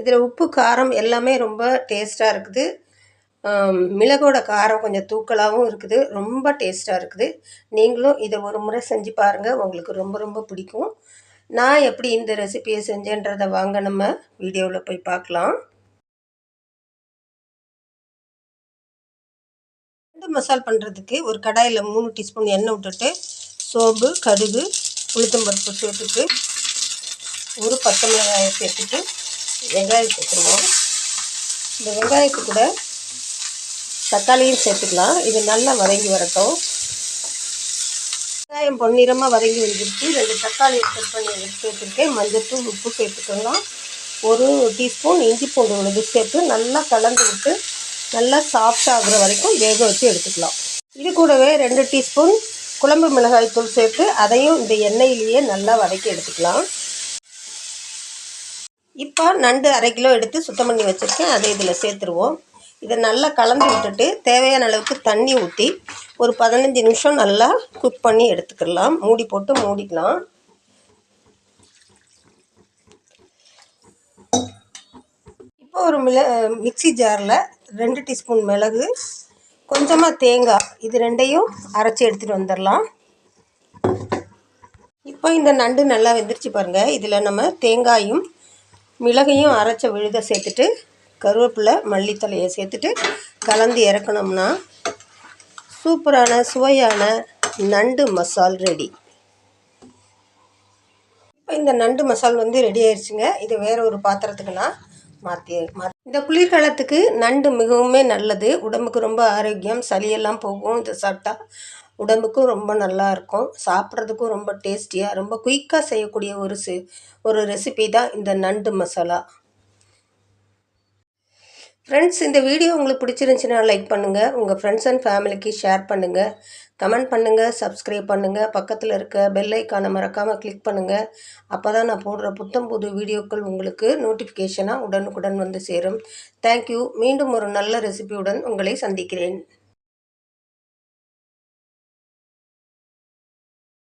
இதில் உப்பு காரம் எல்லாமே ரொம்ப டேஸ்ட்டாக இருக்குது. மிளகோட காரம் கொஞ்சம் தூக்கலாகவும் இருக்குது. ரொம்ப டேஸ்ட்டாக இருக்குது. நீங்களும் இதை ஒரு முறை செஞ்சு பாருங்கள் உங்களுக்கு ரொம்ப ரொம்ப பிடிக்கும். நான் எப்படி இந்த ரெசிபியை செஞ்சேன்றதை வாங்க நம்ம வீடியோவில் போய் பார்க்கலாம். ரெண்டு மசால் பண்ணுறதுக்கு ஒரு கடாயில் மூணு டீஸ்பூன் எண்ணெய் விட்டுட்டு சோம்பு கடுகு உளுத்தம்பருப்பு சேர்த்துட்டு ஒரு பச்சை மிளகாயை சேர்த்துட்டு வெங்காயம் சேர்த்துருவோம் இந்த வெங்காயத்து கூட தக்காளியும் சேர்த்துக்கலாம். இது நல்லா வதங்கி வரட்டும். வெங்காயம் பொன்னிறமாக வதங்கி வந்துருச்சு. ரெண்டு தக்காளியை கட் பண்ணி எடுத்து வச்சுருக்கேன். மஞ்சத்தூள் உப்பு சேர்த்துக்கலாம். ஒரு டீஸ்பூன் இஞ்சி பூண்டு விழுது சேர்த்து நல்லா கலந்து விட்டு நல்லா சாஃப்ட் ஆகுற வரைக்கும் வேக வச்சு எடுத்துக்கலாம். இது கூடவே ரெண்டு டீஸ்பூன் குழம்பு மிளகாய் தூள் சேர்த்து அதையும் இந்த எண்ணெயிலேயே நல்லா வதக்கி எடுத்துக்கலாம். இப்போ நண்டு அரை கிலோ எடுத்து சுத்தம் பண்ணி வச்சுருக்கேன். அதை இதில் சேர்த்துருவோம். இதை நல்லா கலந்து விட்டுட்டு தேவையான அளவுக்கு தண்ணி ஊற்றி ஒரு பதினஞ்சு நிமிஷம் நல்லா குக் பண்ணி எடுத்துக்கலாம். மூடி போட்டு மூடிக்கலாம். இப்போ ஒரு மிள மிக்சி ஜாரில் ரெண்டு டீஸ்பூன் மிளகு கொஞ்சமாக தேங்காய் இது ரெண்டையும் அரைச்சி எடுத்துகிட்டு வந்துடலாம். இப்போ இந்த நண்டு நல்லா வெந்துருச்சு பாருங்கள் இதில் நம்ம தேங்காயும் மிளகையும் அரைச்ச விழுத சேர்த்துட்டு கருவேப்பிலை மல்லித்தலையை சேர்த்துட்டு கலந்து இறக்கணும்னா சூப்பரான சுவையான நண்டு மசால் ரெடி. இப்போ இந்த நண்டு மசால் வந்து ரெடி ஆயிடுச்சுங்க இது வேறு ஒரு பாத்திரத்துக்கு நான் மாற்றி இந்த குளிர்காலத்துக்கு நண்டு மிகவும் நல்லது. உடம்புக்கு ரொம்ப ஆரோக்கியம் சளியெல்லாம் போகும். இதை சாப்பிட்டா உடம்புக்கும் ரொம்ப நல்லா இருக்கும். சாப்பிட்றதுக்கும் ரொம்ப டேஸ்டியாக ரொம்ப குயிக்காக செய்யக்கூடிய ஒரு சி ஒரு ரெசிபி தான் இந்த நண்டு மசாலா. ஃப்ரெண்ட்ஸ் இந்த வீடியோ உங்களுக்கு பிடிச்சிருந்துச்சின்னா லைக் பண்ணுங்கள் உங்கள் ஃப்ரெண்ட்ஸ் அண்ட் ஃபேமிலிக்கு ஷேர் பண்ணுங்கள் கமெண்ட் பண்ணுங்கள் சப்ஸ்கிரைப் பண்ணுங்கள் பக்கத்தில் இருக்க பெல் ஐக்கானை மறக்காமல் கிளிக் பண்ணுங்கள் அப்போ தான் நான் போடுற புத்தம் புது வீடியோக்கள் உங்களுக்கு நோட்டிஃபிகேஷனாக உடனுக்குடன் வந்து சேரும். தேங்க்யூ மீண்டும் ஒரு நல்ல ரெசிபியுடன் உங்களை சந்திக்கிறேன்.